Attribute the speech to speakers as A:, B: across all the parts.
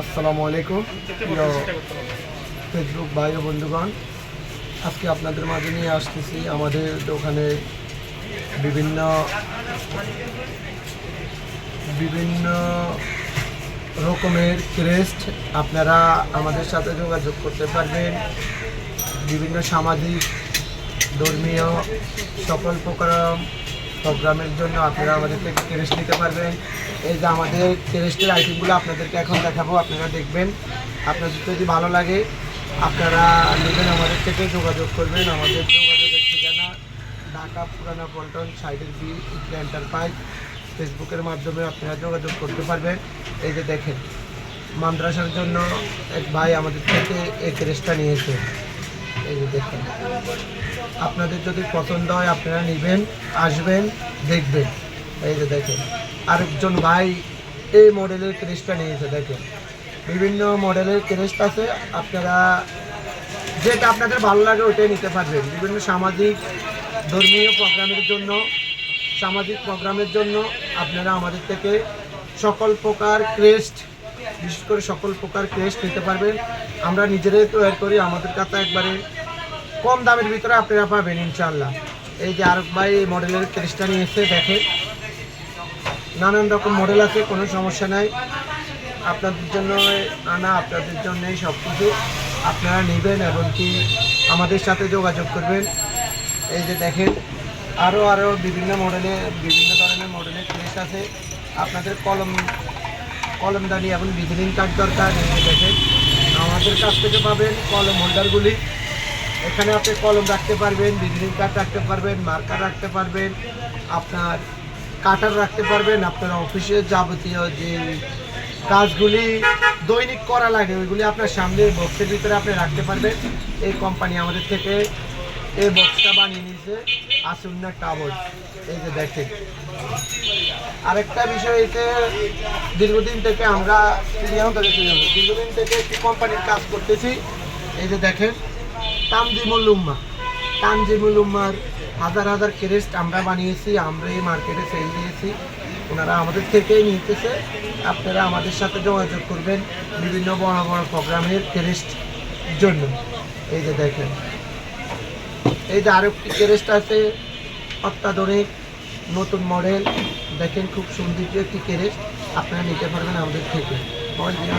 A: আসসালামু আলাইকুম। ফেসবুক ভাই ও বন্ধুগণ, আজকে আপনাদের মাঝে নিয়ে আসতেছি আমাদের দোকানে বিভিন্ন বিভিন্ন রকমের ক্রেস্ট আপনারা আমাদের সাথে যোগাযোগ করতে পারবেন। বিভিন্ন সামাজিক, ধর্মীয় সকল প্রকার প্রোগ্রামের জন্য আপনারা আমাদের থেকে ক্রেস্ট নিতে পারবেন। এই যে আমাদের ক্রেস্টের আইটেমগুলো আপনাদেরকে এখন দেখাবো, আপনারা দেখবেন। আপনাদের যদি ভালো লাগে, আপনারা নেবেন আমাদের থেকে, যোগাযোগ করবেন। আমাদের যোগাযোগের ঠিকানা ঢাকা পুরানা পল্টন সাইডের বি এন্টারপ্রাইজ ফেসবুকের মাধ্যমে আপনারা যোগাযোগ করতে পারবেন। এই যে দেখেন, মাদ্রাসার জন্য এক ভাই আমাদের থেকে এই ক্রেস্টটা নিয়েছে। এই যে দেখেন। আপনাদের যদি পছন্দ হয়, আপনারা নেবেন, আসবেন, দেখবেন। এই যে দেখেন, আরেকজন ভাই এই মডেলের ক্রেস্টটা নিয়েছে, দেখেন। বিভিন্ন মডেলের ক্রেস্ট আছে, আপনারা যেটা আপনাদের ভালো লাগে ওইটাই নিতে পারবেন। বিভিন্ন সামাজিক, ধর্মীয় প্রোগ্রামের জন্য, সামাজিক প্রোগ্রামের জন্য আপনারা আমাদের থেকে সকল প্রকার ক্রেস্ট বিশেষ করে সকল প্রকার ক্রেস্ট নিতে পারবেন। আমরা নিজেরাই তৈরি করি, আমাদের কাছে একবারে কম দামের ভিতরে আপনারা পাবেন ইনশাল্লাহ এই যে আরব ভাই এই মডেলের ক্রেস্টটা নিয়েছে, দেখেন। নানান রকম মডেল আছে, কোনো সমস্যা নাই। আপনাদের জন্য আনা, আপনাদের জন্যই সব কিছু আপনারা নেবেন এবং কি আমাদের সাথে যোগাযোগ করবেন। এই যে দেখেন আরও আরও বিভিন্ন মডেলের বিভিন্ন ধরনের মডেলের ক্রেস আছে। আপনাদের কলম কলমদানি এবং ভিজিটিং কার্ড দরকার। দেখেন, আমাদের কাছ থেকে পাবেন কলম হোল্ডারগুলি। এখানে আপনি কলম রাখতে পারবেন ভিজিটিং কার্ড রাখতে পারবেন, মার্কার রাখতে পারবেন, আপনার কাটার রাখতে পারবেন, আপনার অফিসের যাবতীয় যে কাজগুলি দৈনিক করা লাগে, ওইগুলি আপনার সামনে বক্সের ভিতরে আপনি রাখতে পারবেন। এই কোম্পানি আমাদের থেকে এই বক্সটা বানিয়ে নিয়েছে আসুন আসুন্না টাবর এই যে দেখেন। আরেকটা বিষয় এতে দীর্ঘদিন থেকে আমরা দীর্ঘদিন থেকে একটি কোম্পানির কাজ করতেছি। এই যে দেখেন। তানজিমুল উম্মা। তানজিমুল উম্মার হাজার হাজার ক্রেস্ট আমরা বানিয়েছি, আমরা এই মার্কেটে সেল দিয়েছি। ওনারা আমাদের থেকেই নিতেছে। আপনারা আমাদের সাথে যোগাযোগ করবেন বিভিন্ন বড় বড় প্রোগ্রামের ক্রেস্ট জন্য। এই যে দেখেন। এই যে আরও একটি ক্রেস্ট আছে, অত্যাধুনিক, নতুন মডেল দেখেন খুব সৌন্দর্য একটি ক্রেস্ট আপনারা নিতে পারবেন আমাদের থেকে। মোবাইল দিন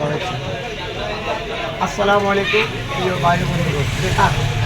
A: ধরে গেছে আসসালামু আলাইকুম প্রিয় বাইরে বন্ধুগণ।